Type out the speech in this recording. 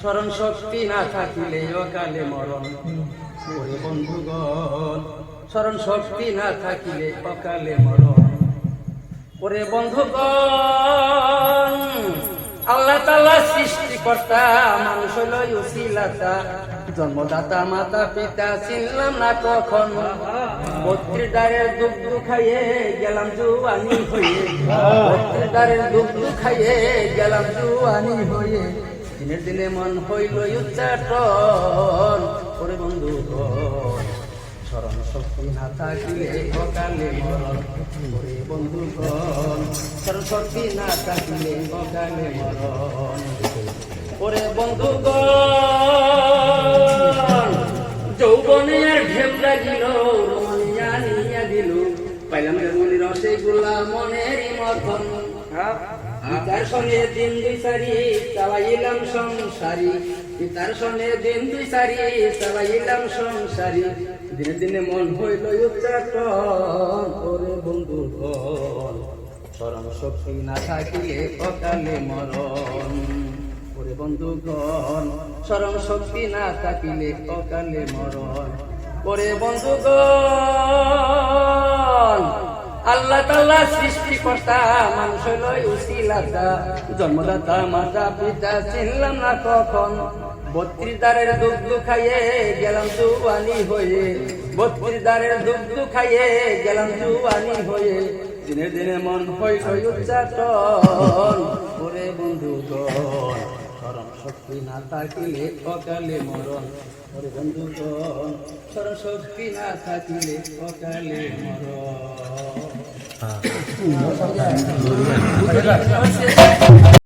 স্মরণ শক্তি না থাকিলে অকালে মরণ। ওরে বন্ধুগণ, স্মরণ শক্তি না থাকিলে অকালে মরণ। ওরে বন্ধুগণ, আল্লাহ তাআলা সৃষ্টিকর্তা, মানুষ হইল উসিলাতা। জন্মদাতা, মাতা, পিতা, চিনলাম না কখন? বত্রিশ ডারের দুগ্ধ খাইয়ে গেলাম জুয়ানি হয়ে বত্রিশ ডারের দুগ্ধ খাইয়ে গেলাম জুয়ানি হয়ে দিনের দিনে মন হইল উচ্চাটন ওরে বন্ধুগণ স্মরণ শক্তি না থাকিলে অকালে মরণ। ওরে বন্ধুগণ স্মরণ শক্তি না থাকিলে অকালে মরণ। ওরে বন্ধুগণ যৌবনে আর ঢেউ লাগিল, রমণিয়া নিয়া দিল। পাইলাম রমণি রসে গুলা মনেরই মতন। পিতার সনে দিন দুই সারি চালাইলাম সংসারি। পিতার সনে দিন দুই সারি চালাইলাম সংসারি। দিনে দিনে মন হইল উচ্চাটন ওরে বন্ধু ঘন স্মরণ শক্তি না থাকিলে অকালে মরণ ওরে বন্ধুগণ স্মরণ শক্তি না থাকিলে অকালে মরণ ওরে বন্ধুগণ আল্লাহ তাল্লা সৃষ্টিকর্তা, মানুষ লয় উসিলাতা। জন্মদাতা, মাতা, পিতা, চিনলাম না কখন। বত্রিশ দ্বারের দুগ্ধ খাইয়ে গেলাম জুয়ানি হয়ে। বত্রিশ দ্বারের দুগ্ধ খাইয়ে গেলাম জুয়ানি হয়ে। দিনে দিনে মন হইল উচ্চাটন। ওরে বন্ধুগণ স্মরণ শক্তি না থাকিলে অকালে মরণ। ওরে বন্ধুগণ স্মরণ শক্তি না থাকিলে অকালে মরণ। 啊，嗯，再见，再见，再。